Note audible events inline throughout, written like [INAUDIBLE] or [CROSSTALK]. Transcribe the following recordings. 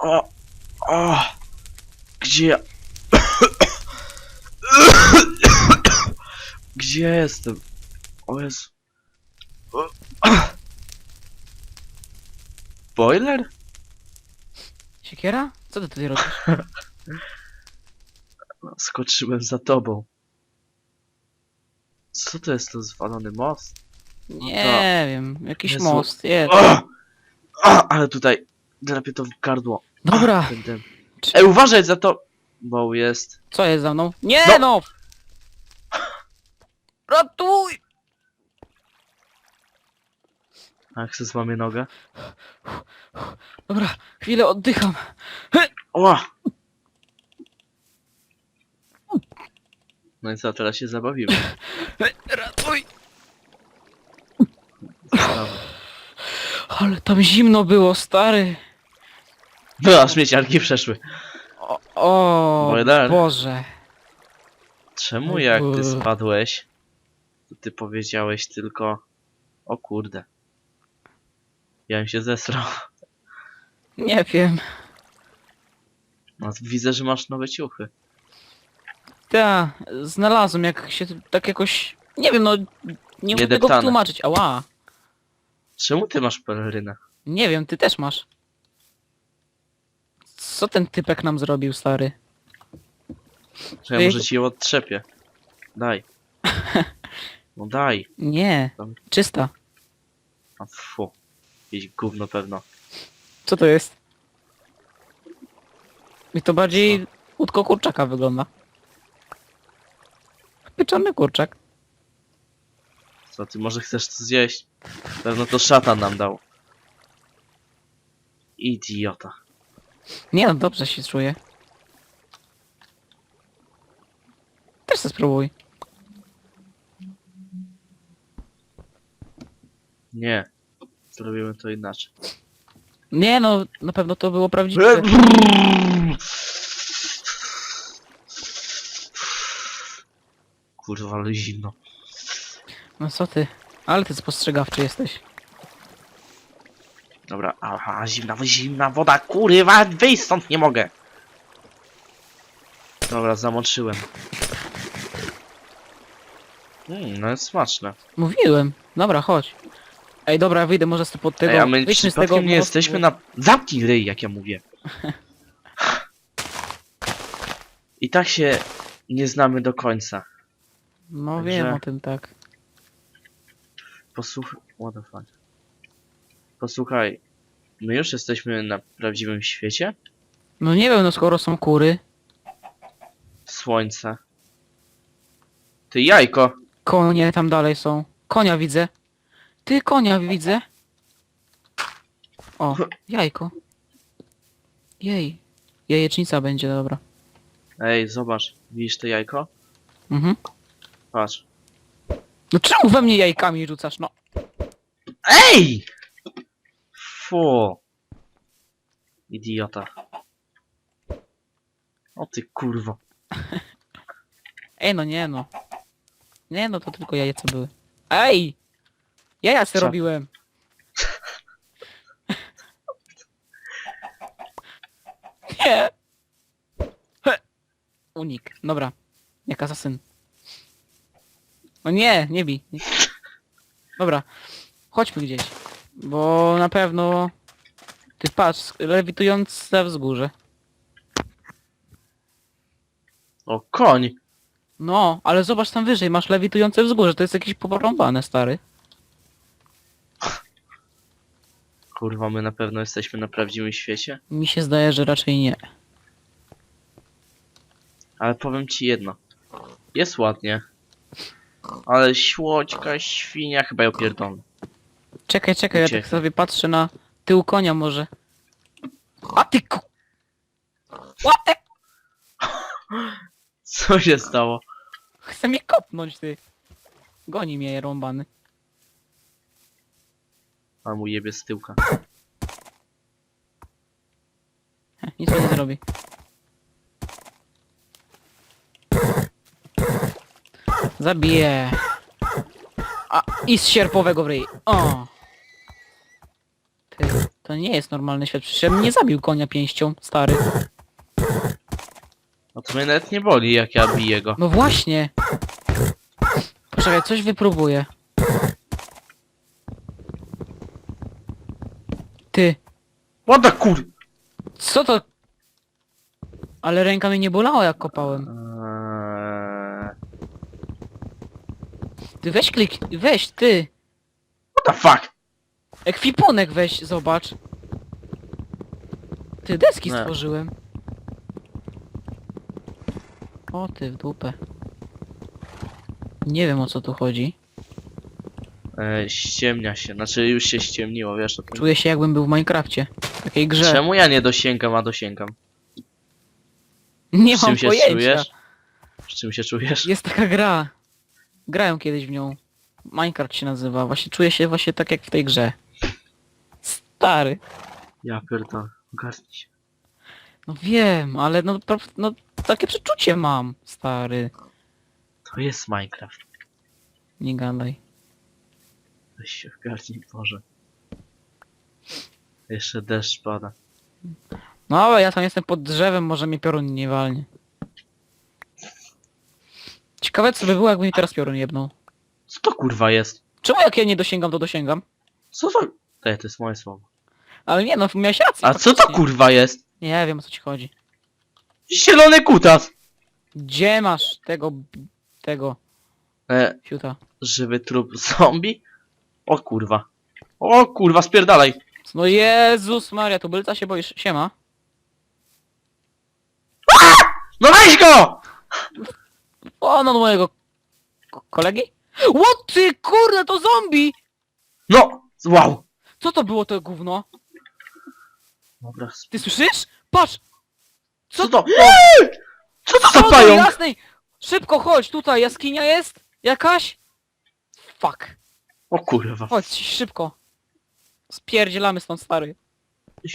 O, o, gdzie ja? [COUGHS] Gdzie ja jestem? O Jezu. Boiler? Siekiera? Co ty tutaj robisz? [LAUGHS] Skoczyłem za tobą. Co to jest to zwalony most? Nie wiem, jakiś Jezu. most, jest. O! O! Ale tutaj drapie to w gardło. Dobra, Ten, ten. Czy- Ej, uważaj za to! Bo jest. co jest za mną? Nie No. no! Ratuj! A jak se złamie nogę? Dobra, chwilę oddycham. No i co, teraz się zabawimy. Ratuj! Ale tam zimno było, stary. No, a śmieciarki przeszły. O, o. Boże. Czemu jak ty spadłeś, to ty powiedziałeś tylko o kurde. Ja bym się zesrał. Nie wiem. No, widzę, że masz nowe ciuchy. Ta, znalazłem jak się tak jakoś... Nie wiem, no... Nie mogę tego Niedeptane. wytłumaczyć. Ała. Czemu ty masz pelerynę? Nie wiem, ty też masz. Co ten typek nam zrobił, stary? Że ja może ci ją odtrzepię. Daj. [LAUGHS] No daj. Nie, Tam- czysta. A fu. Jakieś gówno pewno. Co to jest? Mi to bardziej łódko kurczaka wygląda. Pieczony kurczak. Co ty może chcesz to zjeść? Pewno to szatan nam dał. Idiota. Nie no, dobrze się czuję. Też to spróbuj. Nie. Zrobimy to inaczej. Nie no, na pewno to było prawdziwe. Kurwa, ale zimno. No co ty? Ale ty spostrzegawczy jesteś. Dobra, aha, zimna, zimna woda, kurwa, wyjść stąd nie mogę. Dobra, zamoczyłem. Mmm, no jest smaczne. Mówiłem. Dobra, chodź. Ej, dobra, wyjdę może z pod tego. Ej, a my wyjdźmy z tego przypadkiem nie mostu. jesteśmy na... Zamknij ryj, jak ja mówię. [LAUGHS] I tak się nie znamy do końca. No Także- wiem o tym, tak. Posłuchaj... What the fuck. Posłuchaj, my już jesteśmy na prawdziwym świecie? No nie wiem, no skoro są kury, Słońce. Ty jajko! konie tam dalej są. Konia widzę. Ty konia widzę. O, jajko. Jej. Jajecznica będzie, dobra. Ej, zobacz, widzisz to jajko? Mhm. Patrz. No czemu we mnie jajkami rzucasz, no? EJ! Fu. Idiota. O ty kurwo. [LAUGHS] Ej, no nie no. Nie no, to tylko jajce były. Ej! Jaja se Co? robiłem. [LAUGHS] Nie. He. Unik. Dobra. Jak asasyn. No nie, nie bij. Nie. [LAUGHS] Dobra. Chodźmy gdzieś. Bo na pewno... Ty patrz, lewitujące wzgórze. O, koń! No, ale zobacz tam wyżej, masz lewitujące wzgórze, to jest jakieś porąbane, stary. Kurwa, my na pewno jesteśmy na prawdziwym świecie. Mi się zdaje, że raczej nie. Ale powiem ci jedno. Jest ładnie. Ale słodka świnia chyba ją pierdolę. Czekaj, czekaj, ja tak sobie patrzę na tył konia może. A ty ku... What the... [LAUGHS] Co się stało? Chce mnie kopnąć, ty. Goni mnie rąbany. A mu jebie z tyłka. Heh, Nic nie zrobi. Zabiję. A, i z sierpowego w ryj. O. Ty, To nie jest normalny świat. Przecież ja bym nie zabił konia pięścią, stary. No to mnie nawet nie boli, jak ja biję go. No właśnie. Poczekaj, coś wypróbuję. Ty, What the kur... co to? Ale ręka mnie nie bolała jak kopałem. Eee... Ty weź klik, weź ty. What the fuck? Ekwipunek weź, zobacz. Ty deski Nie. stworzyłem. O ty w dupę. Nie wiem o co tu chodzi. Eee, ściemnia się, znaczy już się ściemniło, wiesz o tym. Czuję się jakbym był w Minecrafcie. W takiej grze. Czemu ja nie dosięgam, a dosięgam? Nie Z mam czym się pojęcia. czujesz? Z czym się czujesz? Jest taka gra. Grałem kiedyś w nią. Minecraft się nazywa. Właśnie czuję się właśnie tak jak w tej grze. Stary. Ja pierdolę, ogarnij się. No wiem, ale no, no takie przeczucie mam, stary. To jest Minecraft. Nie gadaj. Weź się ogarnij, Boże. Jeszcze deszcz pada. No ale ja tam jestem pod drzewem, może mnie piorun nie walnie. Ciekawe co by było, jakby mi teraz piorun jebnął. Co to kurwa jest? Czemu jak ja nie dosięgam, to dosięgam? Co to? Ej, to jest moje słowo. Ale nie no, miałeś rację. A co to faktycznie. kurwa jest? Nie wiem o co ci chodzi. Zielony kutas! Gdzie masz tego... tego... E, fiuta? żywy trup zombie? O kurwa. O kurwa, spierdalaj! No Jezus Maria, tu bylca się boisz. Siema. No weź go! O, no mojego ko- kolegi? What ty kurde, to zombie! No! Wow! Co to było to gówno? Dobra, Ty słyszysz? Patrz! co to? Co to Co za do pająk? jasnej! Szybko chodź, tutaj jaskinia jest? Jakaś? Fuck. O kurwa. Chodź, szybko. Spierdzielamy stąd, stary.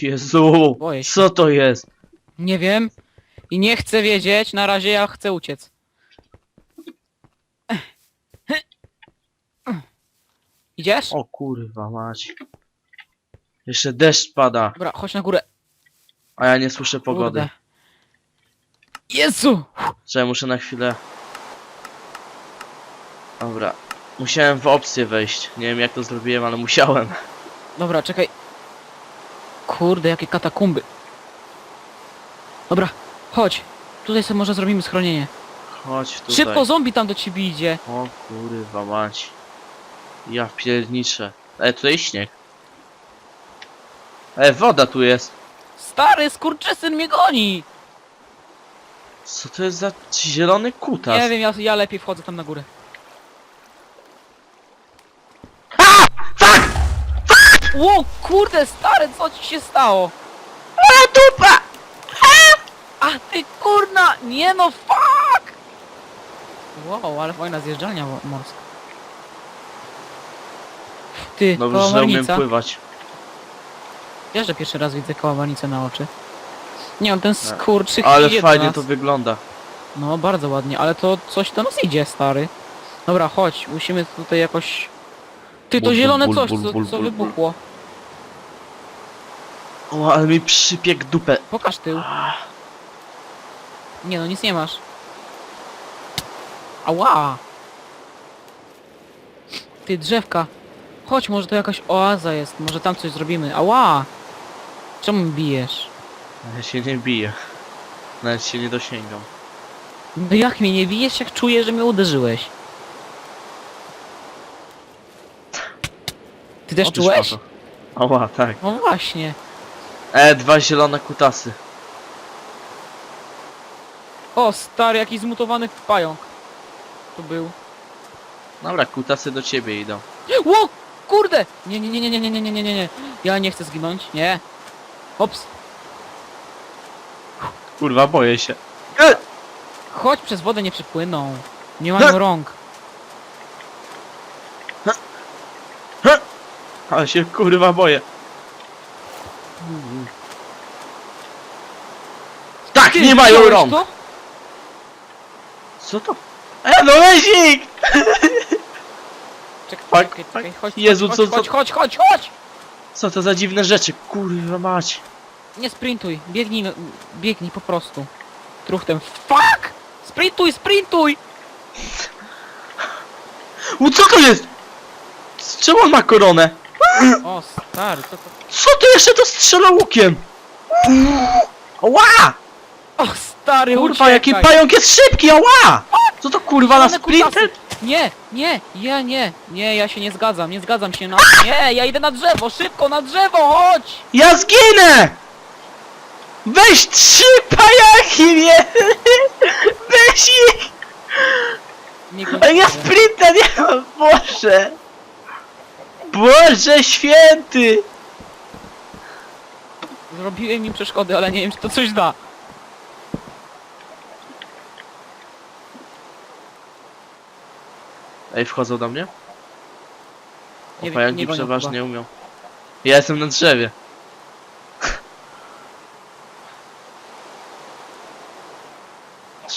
Jezu! Boję się. Co to jest? Nie wiem. I nie chcę wiedzieć, na razie ja chcę uciec. Idziesz? O kurwa mać. Jeszcze deszcz pada, Dobra, chodź na górę. a ja nie słyszę pogody. Kurde. Jezu! Że muszę na chwilę... Dobra. Musiałem w opcję wejść. Nie wiem jak to zrobiłem, ale musiałem. Dobra, czekaj. Kurde, jakie katakumby. Dobra, chodź. Tutaj sobie może zrobimy schronienie. Chodź tutaj. Szybko, zombie tam do ciebie idzie. O kurwa mać. Ja pierniczę. E, tutaj śnieg. E, woda tu jest. Stary, skurczysyn mnie goni! Co to jest za zielony kutas? Nie wiem, ja, ja lepiej wchodzę tam na górę. Ło, kurde, stary, co ci się stało? A dupa! A ty kurna! Nie no, fuck! Wow, ale fajna zjeżdżalnia morska. Ty, Dobrze, że umiem kałamarnica. pływać. Ja, że pierwszy raz widzę kałamarnicę na oczy. Nie, on ten skurczyk Ale idzie do fajnie nas. to wygląda. No, bardzo ładnie, ale to coś do nas idzie, stary. Dobra, chodź, musimy tutaj jakoś... Ty, to Bul, bul, zielone bul, coś, bul, co, bul, co bul, wybuchło. O, ale mi przypiekł dupę. Pokaż tył. Nie no, nic nie masz. Ała! Ty, drzewka. Chodź, może to jakaś oaza jest, może tam coś zrobimy. Ała! Czemu bijesz? Ja się nie biję. Nawet się nie dosięgam. No jak mnie nie bijesz, jak czuję, że mnie uderzyłeś? Ty też czułeś? Ała, tak. No właśnie. E, dwa zielone kutasy. O, stary, jakiś zmutowany pająk. Tu był. Dobra, kutasy do ciebie idą. Ło, kurde! Nie, nie, nie, nie, nie, nie, nie, nie, nie, nie. Ja nie chcę zginąć, nie. Ops. Kurwa, boję się. E! Chodź, przez wodę nie przepłyną. Nie mają rąk. Ale się kurwa boję. Tak, Ty, nie mają rąk! To? Co to? E, no lezik! Czekaj, Fuck, czekaj, czekaj, chodź, Jezu, chodź, co- chodź, co- chodź, chodź, chodź, chodź! Co to za dziwne rzeczy, kurwa mać. Nie sprintuj, biegnij, no- biegnij po prostu. Truchtem. Fuck! Sprintuj, sprintuj! U co to jest? Z czemu on ma koronę? O, stary, co to... Co to jeszcze to strzela łukiem? Ała! O, stary, Kurwa, jaki uciekaj! pająk jest szybki, ała! Co to kurwa na Zielone kutasy. sprinter? Nie, nie, ja nie, nie, ja się nie zgadzam, nie zgadzam się na... Nie, ja idę na drzewo, szybko, na drzewo, chodź! Ja zginę! Weź trzy pajaki mnie! [LAUGHS] Weź ich! Nie, ja sprinta nie mam, Boże! Boże święty! Zrobiłem im przeszkody, ale nie wiem, czy to coś da. Ej, wchodzą do mnie? Nie nie gonią przeważnie umią. Ja jestem na drzewie.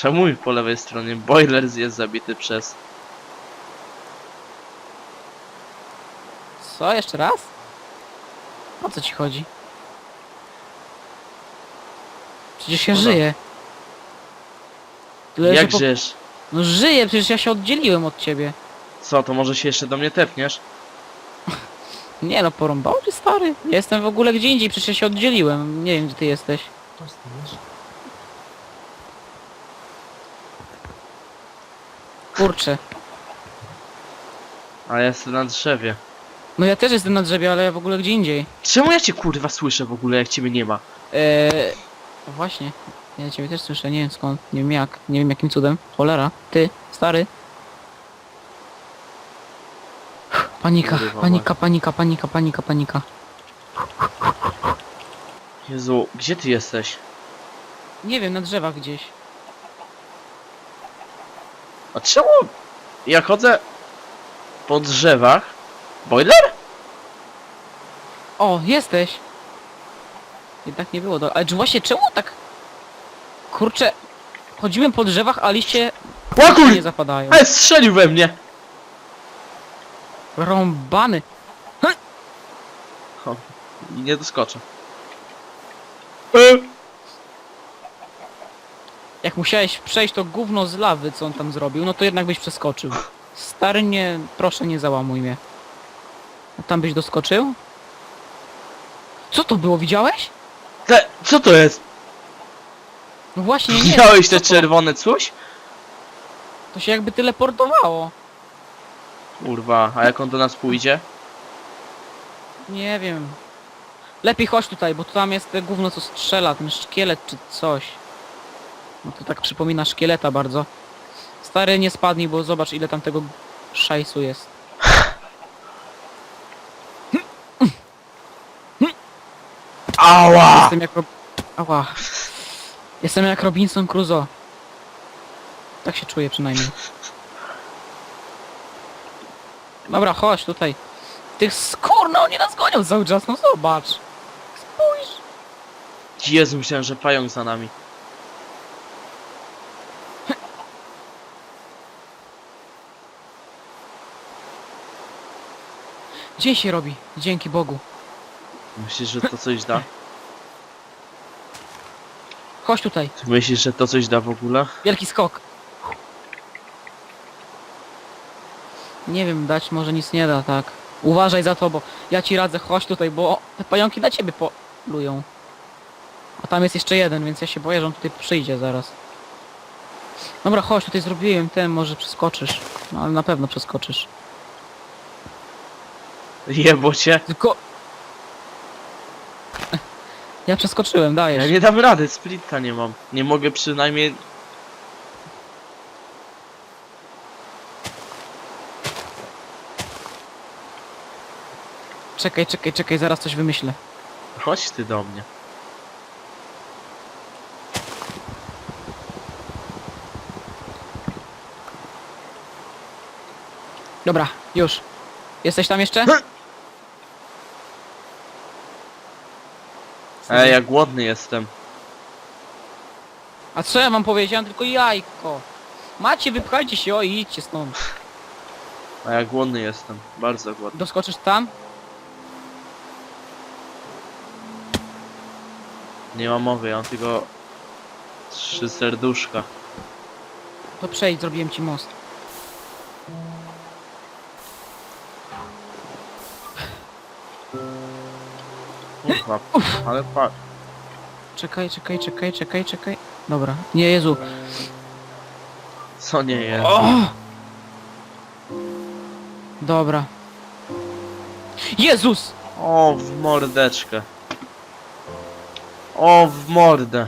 [LAUGHS] Mi po lewej stronie boiler jest zabity przez... Co, jeszcze raz? O co ci chodzi? Przecież ja Szkoda. żyję. Tyle, że Jak po... żyjesz? No żyję, przecież ja się oddzieliłem od ciebie. Co, to może się jeszcze do mnie tepniesz? [LAUGHS] Nie no, porąbał cię stary. Ja jestem w ogóle gdzie indziej, przecież ja się oddzieliłem. Nie wiem, gdzie ty jesteś. Kurczę. A ja jestem na drzewie. No ja też jestem na drzewie, ale w ogóle gdzie indziej. Czemu ja cię kurwa słyszę w ogóle, jak ciebie nie ma? Eee, właśnie. Ja ciebie też słyszę, nie wiem skąd, nie wiem jak, nie wiem jakim cudem. Cholera, ty, stary. Panika, Kurwa panika, panika, panika, panika, panika. Jezu, gdzie ty jesteś? Nie wiem, na drzewach gdzieś. A czemu ja chodzę po drzewach? Boiler? O, jesteś! Jednak nie było do... Ale właśnie czemu tak... Kurczę... Chodzimy po drzewach, a liście kur... nie zapadają. Ale strzelił we mnie! Rąbany! I nie doskoczę. E, Jak musiałeś przejść to gówno z lawy, co on tam zrobił, no to jednak byś przeskoczył. Stary, nie... Proszę, nie załamuj mnie. A tam byś doskoczył? Co to było, widziałeś? Te, co to jest? No właśnie, nie. Widziałeś te co to? czerwone coś? To się jakby teleportowało. Kurwa, a jak on do nas pójdzie? Nie wiem. Lepiej chodź tutaj, bo tam jest te gówno co strzela, ten szkielet czy coś. No to tak przypomina szkieleta bardzo. Stary nie spadnij, bo zobacz ile tam tego szajsu jest. Ała! Jestem jak... Rob... Ała. Jestem jak Robinson Crusoe. Tak się czuję przynajmniej. Dobra, chodź tutaj. Tych skurno, oni nas gonią cały czas, no zobacz. Spójrz. Jezu, myślałem, że pająk za nami. Dzień się robi, dzięki Bogu. Myślisz, że to coś da? Chodź tutaj, myślisz, że to coś da w ogóle? wielki skok. Nie wiem, dać może nic nie da, tak. Uważaj za to, bo ja ci radzę, chodź tutaj, bo te pająki na ciebie polują. A tam jest jeszcze jeden, więc ja się boję, że on tutaj przyjdzie zaraz. Dobra, chodź, tutaj zrobiłem ten, może przeskoczysz. No ale na pewno przeskoczysz. Jebo cię. Tylko... Ja przeskoczyłem, dajesz. Ja nie dam rady, sprinta nie mam. Nie mogę przynajmniej... Czekaj, czekaj, czekaj, zaraz coś wymyślę. Chodź ty do mnie. Dobra, już. Jesteś tam jeszcze? [LAUGHS] Ej, ja głodny jestem. A co ja mam powiedzieć? Ja mam tylko jajko. Macie, wypchajcie się, o i idźcie stąd. A ja głodny jestem. Bardzo głodny. Doskoczysz tam? Nie ma mowy, ja mam tylko trzy serduszka. To przejdź, zrobiłem ci most. Kurwa, [LAUGHS] ale pa... Czekaj, czekaj, czekaj, czekaj, czekaj. Dobra, nie Jezu. Co nie jest? O! Dobra. Jezus! O, w mordeczkę. O, w mordę.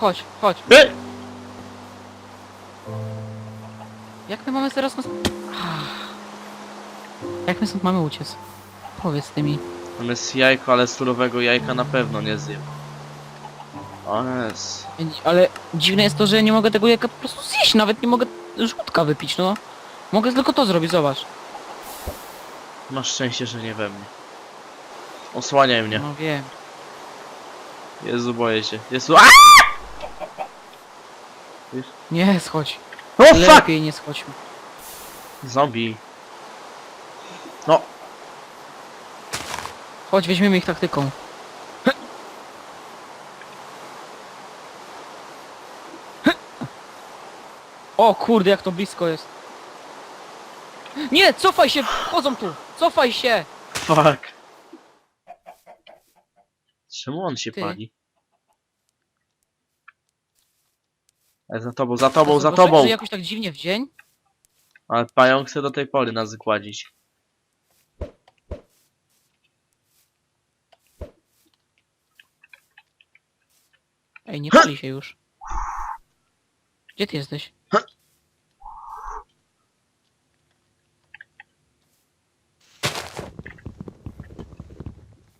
Chodź, chodź. By! Jak my mamy teraz nas... Jak my stąd mamy uciec? Powiedz ty mi. Tam jest jajko, ale surowego jajka na pewno nie zjem. O jest. Ale dziwne jest to, że ja nie mogę tego jajka po prostu zjeść, nawet nie mogę żółtka wypić, no. Mogę tylko to zrobić, zobacz. Masz szczęście, że nie we mnie. Osłaniaj mnie. No wiem. Jezu, boję się. Jezu, a! Nie, schodź. O, fuck! Lepiej nie schodźmy. Zombie. No, Chodź, weźmiemy ich taktyką. O kurde, jak to blisko jest. Nie, cofaj się! Wchodzą tu! Cofaj się! fuck. Czemu on się Ty. pali? E, za tobą, za tobą, za tobą! jakoś tak dziwnie w dzień? Ale pająk chce do tej pory nas gładzić. Ej, nie pali się już. Gdzie ty jesteś?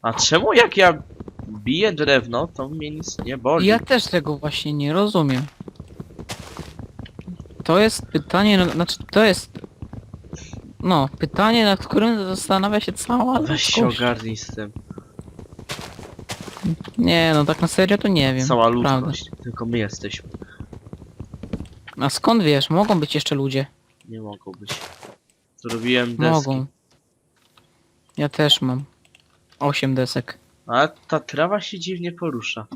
A czemu jak ja biję drewno, to mnie nic nie boli? Ja też tego właśnie nie rozumiem. To jest pytanie, no, znaczy to jest... No, pytanie, nad którym zastanawia się cała Weź się ludzkość. ogarnij z tym. Nie, no tak na serio to nie wiem. Cała Prawda. ludzkość. Tylko my jesteśmy. A skąd wiesz? Mogą być jeszcze ludzie. Nie mogą być. Zrobiłem deski. Mogą. Ja też mam. Osiem desek. A ta trawa się dziwnie porusza.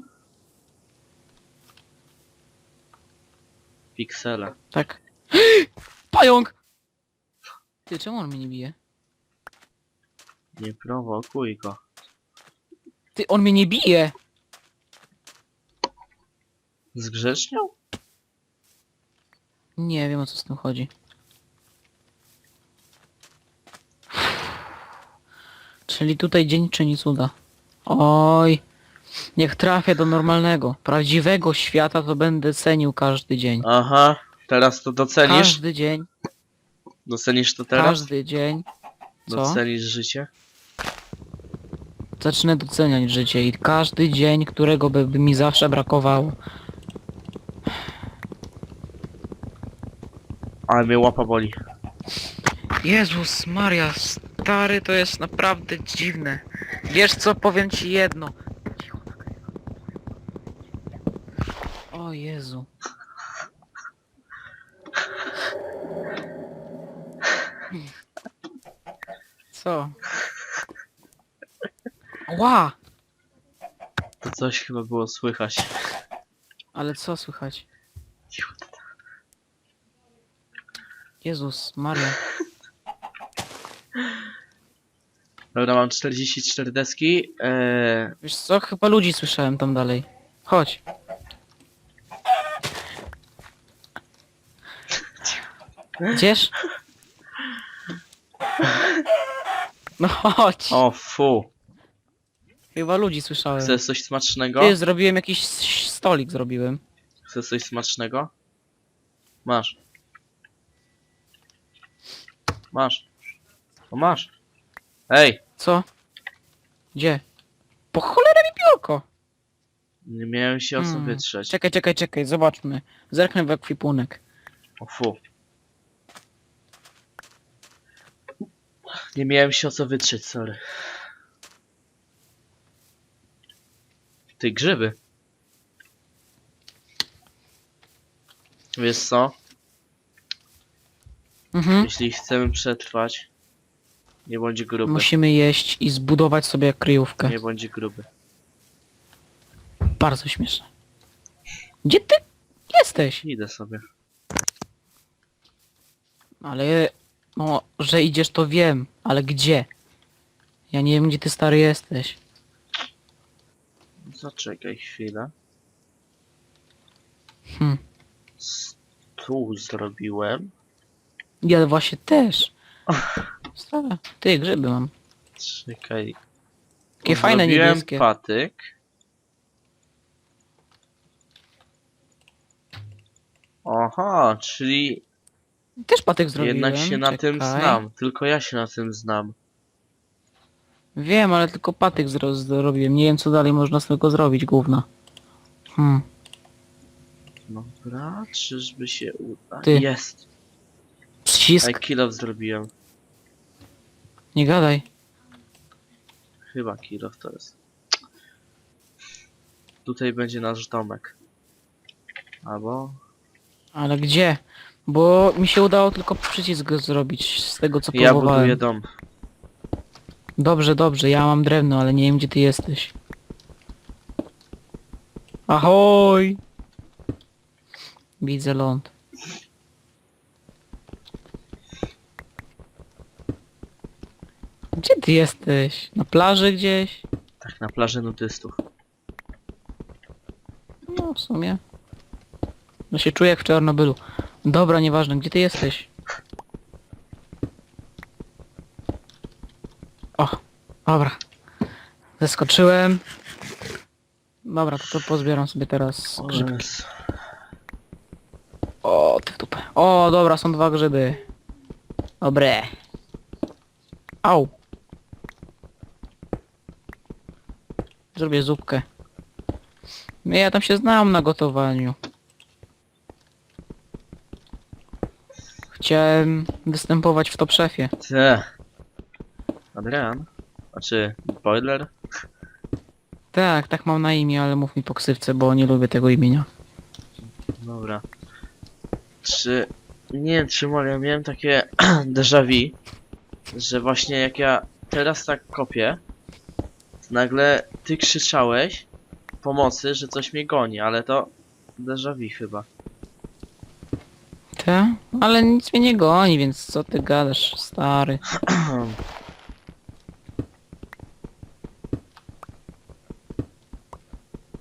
Piksele. Tak. [GASPS] Pająk! Ty, czemu on mnie nie bije? Nie prowokuj go. Ty, on mnie nie bije! Zgrzeczniał? Nie wiem o co z tym chodzi. Czyli tutaj dzień czyni cuda. Oj. Niech trafię do normalnego, prawdziwego świata, to będę cenił każdy dzień. Aha. Teraz to docenisz? Każdy dzień, Docenisz to teraz? każdy dzień. Co? Docenisz życie? Zacznę doceniać życie i każdy dzień, którego by, by mi zawsze brakowało. Ale mnie łapa boli. Jezus Maria, stary, to jest naprawdę dziwne. Wiesz co, powiem ci jedno. Cicho. O Jezu. Co? Ła! To coś chyba było słychać. Ale co słychać? Cicho. Jezus Maria. Dobra, mam 44 deski. Eee, Wiesz co, chyba ludzi słyszałem tam dalej. Chodź. Gdzież? No chodź. o fu. Chyba ludzi słyszałem. Chcesz coś smacznego? Ty, zrobiłem jakiś s- stolik, zrobiłem. Chcesz coś smacznego? Masz. Masz. O masz. Ej! Co? Gdzie? Po cholerę mi piórko. Nie miałem się o co Hmm. wytrzeć. Czekaj, czekaj, czekaj, zobaczmy. Zerknę w ekwipunek. O fu. Nie miałem się o co wytrzeć, sorry. Ty grzyby. Wiesz co? Mhm. Jeśli chcemy przetrwać, Nie bądź gruby. Musimy jeść i zbudować sobie kryjówkę. Nie bądź gruby. Bardzo śmieszne. Gdzie ty jesteś? Idę sobie. Ale... No, że idziesz to wiem, ale gdzie? Ja nie wiem gdzie ty stary jesteś. Zaczekaj chwilę. Hm. Stół zrobiłem. Ja właśnie też. [LAUGHS] Stara. Ty, grzyby mam. Czekaj. Takie fajne Zrobiłem niebieskie. patyk. Aha, czyli Też patyk zrobiłem. jednak się na tym czekaj. znam. Tylko ja się na tym znam. Wiem, ale tylko patyk zro zrobiłem. Nie wiem co dalej można z tego zrobić, gówna. Hmm. Dobra, czyżby się uda? Ty. Jest! Przycisk. I kill off zrobiłem. Nie gadaj. Chyba off to jest. Tutaj będzie nasz domek. Albo... Ale gdzie? Bo mi się udało tylko przycisk zrobić z tego co Ja próbowałem. buduję dom. Dobrze, dobrze, ja mam drewno, ale nie wiem gdzie ty jesteś. Ahoj! Widzę ląd. Gdzie ty jesteś? Na plaży gdzieś? Tak, na plaży nudystów. No w sumie. No się czuję jak w Czarnobylu. Dobra, nieważne, gdzie ty jesteś? O, dobra. Zeskoczyłem. Dobra, to, to pozbieram sobie teraz O. Jezu. O, ty w dupę. O, dobra, są dwa grzyby. Dobre. Au. Zrobię zupkę. Ja tam się znam na gotowaniu. Chciałem występować w Top Chefie. Te. Adrian? Znaczy, boiler? Tak, tak mam na imię, ale mów mi po ksywce, bo nie lubię tego imienia. Dobra. Czy... Nie wiem, czy może ja miałem takie [CLEARS THROAT] déjà vu, że właśnie jak ja teraz tak kopię, nagle ty krzyczałeś pomocy, że coś mnie goni, ale to déjà vu chyba. Te? Ale nic mnie nie goni, więc co ty gadasz, stary? [CLEARS THROAT]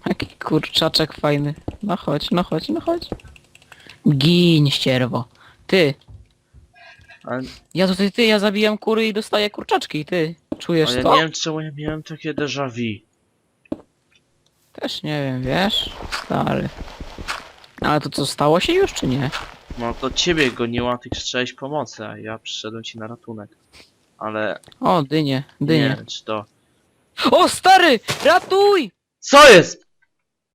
Jaki kurczaczek fajny. No chodź, no chodź, no chodź. Gin, ścierwo. Ty, Ale, ja tutaj, ty, ja zabijam kury i dostaję kurczaczki, ty. Czujesz ale to? nie wiem czemu ja miałem takie déjà vu. Też nie wiem, wiesz? Stary. Ale to co, stało się już, czy nie? No to ciebie goniła, a ty krzyczałeś pomocy, a ja przyszedłem ci na ratunek. Ale O, dynie, nie dynie. wiem, czy to... O, stary! Ratuj! CO JEST?!